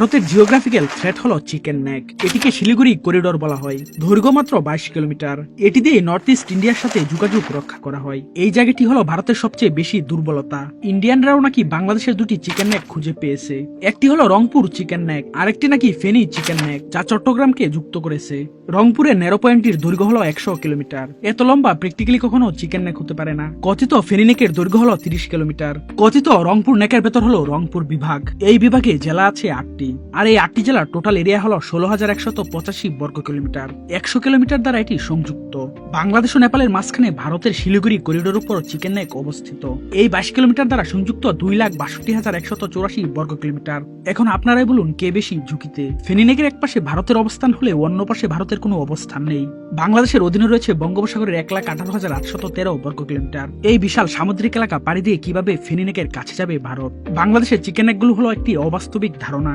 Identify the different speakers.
Speaker 1: ভারতের geographical threat হলো chicken neck এটিকে শিলিগুড়ি করিডোর বলা হয়। দৈর্ঘ্য মাত্র বাইশ কিলোমিটার। এটি দিয়ে নর্থ ইস্ট ইন্ডিয়ার সাথে যোগাযোগ রক্ষা করা হয়। এই জায়গাটি হলো ভারতের সবচেয়ে বেশি দুর্বলতা। ইন্ডিয়ানরাও নাকি বাংলাদেশের দুটি চিকেন নেক খুঁজে পেয়েছে। একটি হলো রংপুর চিকেন নেক আরেকটি নাকি ফেনী চিকেন নেক যা চট্টগ্রামকে যুক্ত করেছে। রংপুরের নেরো পয়েন্টটির দৈর্ঘ্য হলো একশো কিলোমিটার। এত লম্বা প্র্যাকটিক্যালি কখনো চিকেন নেক হতে পারে না। কথিত ফেনী নেকের দৈর্ঘ্য হলো তিরিশ কিলোমিটার। কথিত রংপুর নেকের ভেতর হলো রংপুর বিভাগ। এই বিভাগে জেলা আছে আটটি। আর এই আটটি জেলার টোটাল এরিয়া হলো ষোলো হাজার একশত পঁচাশি বর্গ কিলোমিটার। একশো কিলোমিটার দ্বারা এটি সংযুক্ত। বাংলাদেশ ও নেপালের মাঝখানে ভারতের শিলিগুড়ি করিডোর উপর চিকেন নেক অবস্থিত। এই বাইশ কিলোমিটার দ্বারা সংযুক্ত দুই লাখ বাষট্টি হাজার একশত চৌরাশি বর্গ কিলোমিটার। এখন আপনারাই বলুন, কে বেশি ঝুঁকিতে? ফেনিনেকের এক পাশে ভারতের অবস্থান হলে অন্য পাশে ভারতের কোনো অবস্থান নেই। বাংলাদেশের অধীনে রয়েছে বঙ্গোপসাগরের এক লাখ আঠারো হাজার আটশত তেরো বর্গ কিলোমিটার। এই বিশাল সামুদ্রিক এলাকা পাড়ি দিয়ে কীভাবে ফেনিনেকের কাছে যাবে ভারত? বাংলাদেশের চিকেন নেকগুলো হলো একটি অবাস্তবিক ধারণা।